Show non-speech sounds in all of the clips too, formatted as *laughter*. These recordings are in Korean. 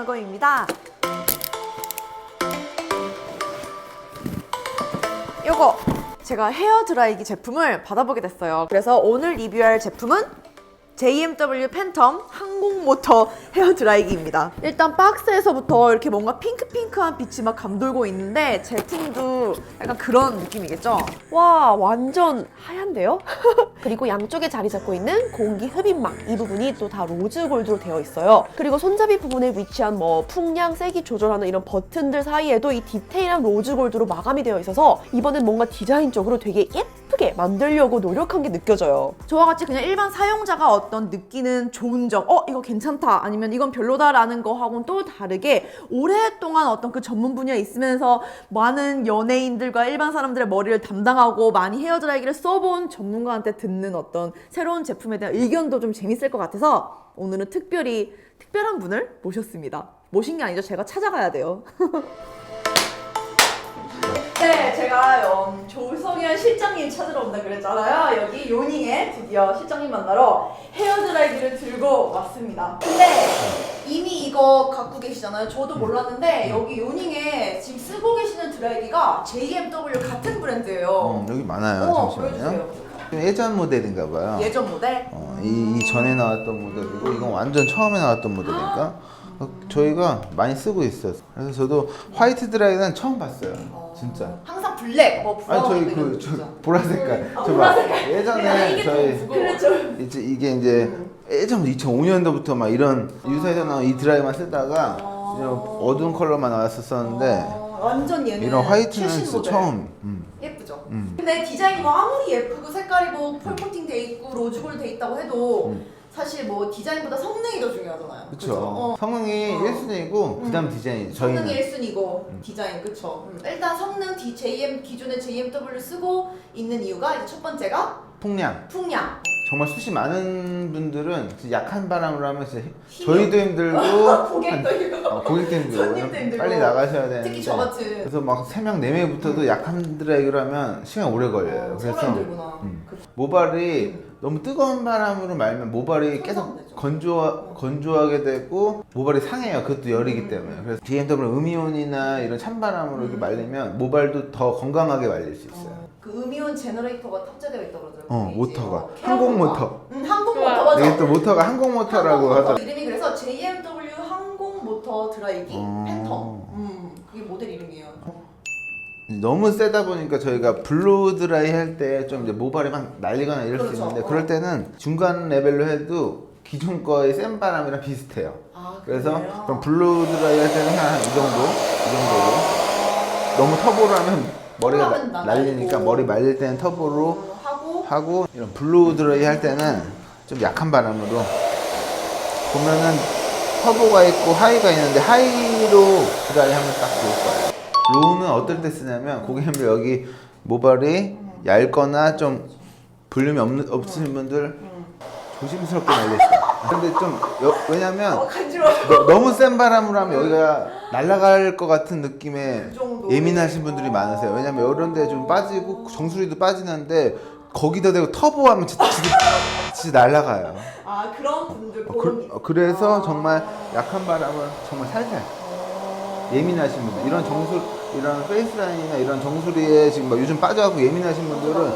하는 거입니다. 요거 제가 헤어 드라이기 제품을 받아보게 됐어요. 그래서 오늘 리뷰할 제품은 JMW 팬텀 항공 모터 *laughs* 헤어 드라이기입니다. 일단 박스에서부터 이렇게 뭔가 핑크핑크한 빛이 막 감돌고 있는데 제품도 약간 그런 느낌이겠죠? 와 완전 하얀데요? *laughs* 그리고 양쪽에 자리 잡고 있는 공기 흡입막 이 부분이 또 다 로즈 골드로 되어 있어요. 그리고 손잡이 부분에 위치한 뭐 풍량 세기 조절하는 이런 버튼들 사이에도 이 디테일한 로즈 골드로 마감이 되어 있어서 이번엔 뭔가 디자인적으로 되게 예쁘게 만들려고 노력한 게 느껴져요. 저와 같이 그냥 일반 사용자가 어떤 느끼는 좋은 점, 어, 이거 괜찮다, 아니면 이건 별로다라는 거하고는 또 다르게 오랫동안 어떤 그 전문 분야에 있으면서 많은 연예인들과 일반 사람들의 머리를 담당하고 많이 헤어드라이기를 써본 전문가한테 듣는 어떤 새로운 제품에 대한 의견도 좀 재밌을 것 같아서 오늘은 특별히 특별한 분을 모셨습니다. 모신 게 아니죠. 제가 찾아가야 돼요. *laughs* 네, 제가 음, 조성현 실장님 찾으러 온다 그랬잖아요. 여기 요닝에 드디어 실장님 만나러 헤어드라이기를 들고 왔습니다. 근데 이미 이거 갖고 계시잖아요. 저도 몰랐는데 여기 요닝에 지금 쓰고 계시는 드라이기가 JMW 같은 브랜드예요. 음, 여기 많아요. 어, 잠시만요. 보여주세요. 예전 모델인가 봐요. 예전 모델. 어, 이, 이 전에 나왔던 모델이고 이건 완전 처음에 나왔던 모델이니까 어, 저희가 많이 쓰고 있어요. 그래서 저도 화이트 드라이는 처음 봤어요. 진짜. 항상 블랙, 뭐 아니 브라운 저희 이런 그거 저. 보라색깔. 아, 저 봐. 보라색깔. 예전에 저희 그렇죠. 이제 이게 이제 예전 2005년도부터 막 이런 유사에서 나온 이 드라이만 쓰다가 아. 이런 어두운 컬러만 나왔었었는데 어, 완전 얘는 이런 화이트는 최신 진짜 모델. 처음. 음. 예쁘죠. 음. 근데 디자인이 뭐 아무리 예쁘고 색깔이 뭐 폴코팅 돼 있고 로즈골 돼 있다고 해도 음. 사실 뭐 디자인보다 성능이 더 중요하잖아요. 그쵸. 어. 성능이 어. 1순위고 그 다음 디자인. 저희는. 성능이 1순위고 디자인 그쵸. 음. 일단 성능 D, JM 기존의 JMW 쓰고 있는 이유가 이제 첫 번째가 풍량. 풍량. 정말 숱이 많은 분들은 진짜 약한 바람으로 하면 진짜 힘- 힘이 저희도 힘들고 *laughs* 고객도 한- 이거. 어, 고객도 힘들고 손님도 힘들고. 빨리 나가셔야 되는데. 특히 저 같은. 그래서 막 3명, 4명부터도 약한 드라이기로 하면 시간 오래 걸려요. 어, 그래서 힘들구나. 음. 그- 모발이 너무 뜨거운 바람으로 말면 모발이 계속 손상되죠. 건조, 건조하게 되고 모발이 상해요. 그것도 열이기 때문에. 그래서 BMW 음이온이나 이런 찬바람으로 이렇게 말리면 모발도 더 건강하게 말릴 수 있어요. 어, 그 음이온 제너레이터가 탑재되어 있다고 그러더라고요. 어, 이제. 모터가. 어, 항공 케어가. 모터. 응, 항공 우와. 모터 맞아. 이게 또 모터가 항공 모터라고 항공 모터. 하더라고요 이름이 그래서 JMW 항공 모터 드라이기 어. 팬텀. 음, 그게 모델 이름이에요. 너무 세다 보니까 저희가 블루 드라이 할 때 좀 이제 모발이 막 날리거나 이럴 그렇죠. 수 있는데 어. 그럴 때는 중간 레벨로 해도 기존 거의 센 바람이랑 비슷해요. 아, 그래서 그래요? 그럼 블루 드라이 할 때는 한 이 정도, 이 정도로 너무 터보로 하면 머리가 나- 나- 날리니까 날리고. 머리 말릴 때는 터보로 음, 하고 하고 이런 블루 드라이 할 때는 좀 약한 바람으로 보면은 터보가 있고 하이가 있는데 하이로 드라이 하면 딱 좋을 거예요. 로우는 어떨 때 쓰냐면 고객님들 여기 모발이 얇거나 좀 볼륨이 없는, 없으신 분들 조심스럽게 말리세요. 근데 좀 여- 왜냐면 어, 간지러워. 너, 너무 센 바람으로 하면 여기가 날아갈 것 같은 느낌에 그 정도. 예민하신 분들이 많으세요. 왜냐면 이런 데 좀 빠지고 정수리도 빠지는데 거기다 대고 터보하면 진짜, 진짜, *laughs* 진짜 날아가요. 아 그런 분들 어, 그, 어, 그래서 아. 정말 약한 바람은 정말 살살 예민하신 분들 이런 정수 이런 페이스라인이나 이런 정수리에 지금 막 요즘 빠져갖고 예민하신 분들은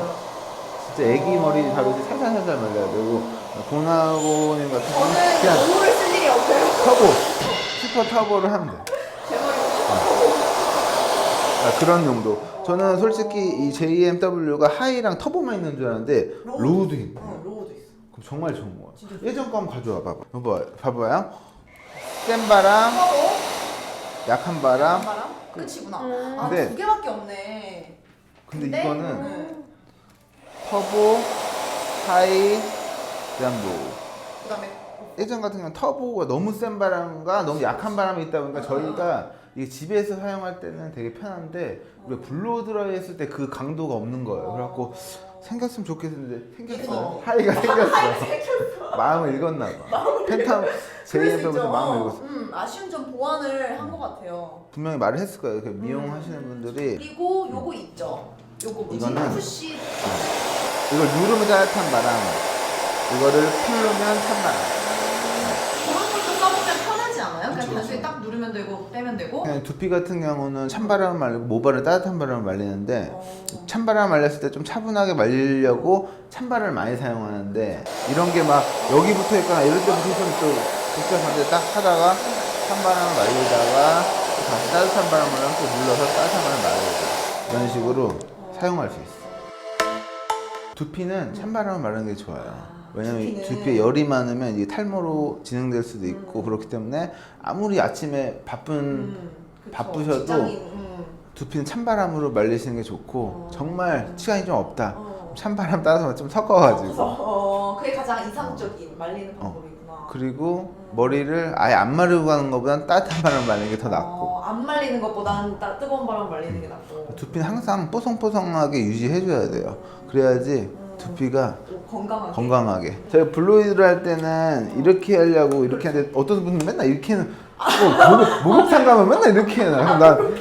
진짜 애기 머리 다루듯이 살살살살 말려야 되고 고나고님 같은 경우는 저는 그냥 노후를 쓸 일이 없어요. 터보 슈퍼 터보를 하면 돼. 제 머리 아, 그런 용도. 저는 솔직히 이 JMW가 하이랑 터보만 있는 줄 알았는데 로우도 있네. 어, 로우도 있어. 그럼 정말 좋은 거 진짜 같아. 예전 거 한번 가져와 봐봐. 봐봐, 봐봐요. 센 바람, 하고 약한 바람. 바람 끝이구나. 음. 아 근데- 두 개밖에 없네. 근데 근데- 이거는 음. 터보, 하이, 그다음 로우. 그다음에 예전 같은 경우는 터보가 너무 센 바람과 너무 약한 바람이 있다 보니까 저희가 이게 집에서 사용할 때는 되게 편한데 우리가 블로 드라이 했을 때 그 강도가 없는 거예요. 그래갖고 생겼으면 좋겠는데 생겼어요. 어. 하이가 생겼어. 마음을 읽었나 봐. JMW에서 있죠. 마음을 읽었어. 음, 아쉬운 점 보완을 한 것 같아요. 분명히 말을 했을 거예요. 그 미용하시는 분들이 그리고 요거 있죠. 요거 뭐지? 이거는- 푸시 이걸 누르면 따뜻한 바람, 이거를 풀르면 찬 바람. 그런 것도 써보면 편하지 않아요? 그러니까 그냥 단순히 딱 누르면 되고 빼면 되고. 그냥 두피 같은 경우는 찬 바람 말리고 모발은 따뜻한 바람을 말리는데 어. 찬 바람 말렸을 때 좀 차분하게 말리려고 찬 바람을 많이 사용하는데 이런 게 막 여기 붙어 있거나 이럴 때 붙어 있으면 또 복잡한데 딱 하다가 찬 바람을 말리다가 또 다시 따뜻한 바람을 또 눌러서 따뜻한 바람을 말리고 이런 식으로 사용할 수 있어. 두피는 찬바람을 마르는 게 좋아요. 왜냐면 이 두피는. 두피에 열이 많으면 이게 탈모로 진행될 수도 있고 그렇기 때문에 아무리 아침에 바쁜 음. 바쁘셔도 직장인, 음. 두피는 찬바람으로 말리시는 게 좋고 정말 시간이 좀 없다. 어. 찬바람 따서 좀 섞어가지고 어, 그게 가장 이상적인 말리는 방법이구나. 그리고 머리를 아예 안 마르고 가는 것보단 따뜻한 바람 말리는 게 더 낫고 어, 안 말리는 것보다는 따, 뜨거운 바람 말리는 게 낫고. 두피는 항상 뽀송뽀송하게 유지해줘야 돼요. 그래야지 두피가 또 건강하게. 건강하게. 제가 블로이드를 할 때는 이렇게 하려고 이렇게 하는데 어떤 분은 맨날 이렇게 는 뭐, 목욕, 목욕탕 가면 맨날 이렇게 해놔. 그럼 난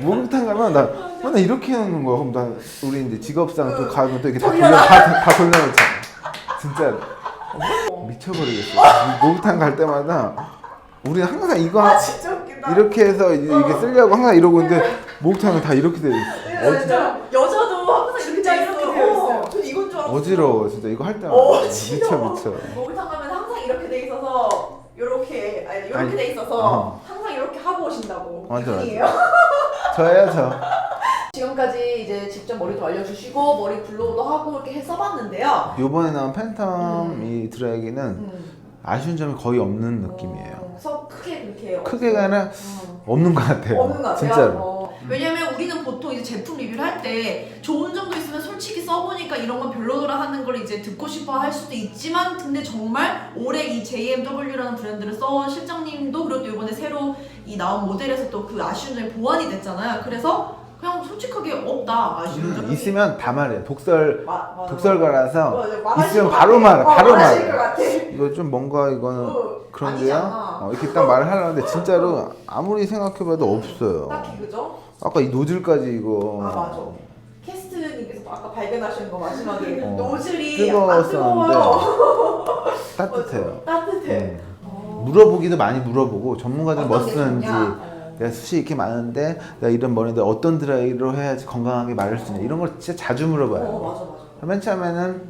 목욕탕 가면 나 맨날 이렇게 해놓는 거야. 그럼 난 우리 이제 직업상 또 가면 또 이렇게 다 돌려 다, 다 돌려놓잖아. 진짜 미쳐버리겠어. 목욕탕 갈 때마다 우리는 항상 이거 아 진짜. 이렇게 해서 이제 이게 쓰려고 항상 이러고 있는데 목욕탕은 다 이렇게 돼 있어. 네, 진짜 여자도 항상 이렇게 진짜 돼 이렇게. 되어 있어요. 어, 전 이건 줄 알았어. 어지러워 진짜 이거 할 때마다 어, 미쳐 지겨워. 미쳐. 목욕탕 가면 항상 이렇게 돼 있어서 요렇게 아니 요렇게 아니, 돼 있어서 어. 항상 이렇게 하고 오신다고. 맞아, 맞아. 이분이에요. *laughs* 저예요 저. *laughs* 지금까지 이제 직접 머리도 알려주시고 머리 블로우도 하고 이렇게 해 써봤는데요. 요번에 나온 팬텀 이 드라이기는 음. 아쉬운 점이 거의 없는 느낌이에요. 어, 크게가 아니라 음. 없는 것 같아요. 없는 것 같아요. 진짜로. 어. 왜냐면 우리는 보통 이제 제품 리뷰를 할 때 좋은 점도 있으면 솔직히 써보니까 이런 건 별로더라 하는 걸 이제 듣고 싶어 할 수도 있지만 근데 정말 올해 이 JMW라는 브랜드를 써온 실장님도 그리고 또 이번에 새로 이 나온 모델에서 또 그 아쉬운 점이 보완이 됐잖아요. 그래서 그냥 솔직하게 없다 아쉬운 음, 점이 있으면 다 말해요. 독설 마- 맞아. 독설가라서 맞아, 말하실 있으면 것 바로 같아. 말해. 어, 바로 말하실 말해. 것 같아. 이거 좀 뭔가 이거는 어, 그런데요. 아니잖아. 어, 이렇게 딱 말을 하려는데 진짜로 아무리 생각해봐도 없어요. 딱히 그죠? 아까 이 노즐까지 이거. 아 맞아. 캐스트님께서 아까 발견하신 거 마지막에 어, 노즐이 안 뜨거웠었는데 뜨거워요. 따뜻해요. *laughs* 따뜻해. 음. 물어보기도 많이 물어보고 전문가들 뭐 어떤 게 쓰는지 좋냐? 어. 내가 숱이 이렇게 많은데 내가 이런 머리인데 어떤 드라이로 해야지 건강하게 마를 수 있냐 이런 걸 진짜 자주 물어봐요. 어 맞아 맞아. 맨 처음에는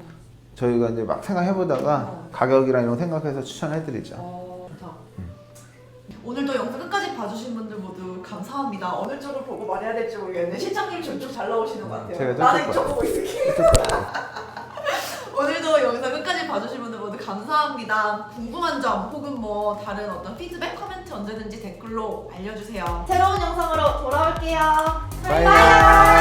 저희가 이제 막 생각해보다가 가격이랑 이런 거 생각해서 추천해드리죠. 어, 봐주신 분들 모두 감사합니다. 어느 쪽을 보고 말해야 될지 모르겠는데 실장님 저쪽 잘 나오시는 것 같아요. 제가 나는 이쪽 보고 있을게. *laughs* 오늘도 영상 끝까지 봐주신 분들 모두 감사합니다. 궁금한 점 혹은 뭐 다른 어떤 피드백, 코멘트 언제든지 댓글로 알려주세요. 새로운 영상으로 돌아올게요. 바이바이.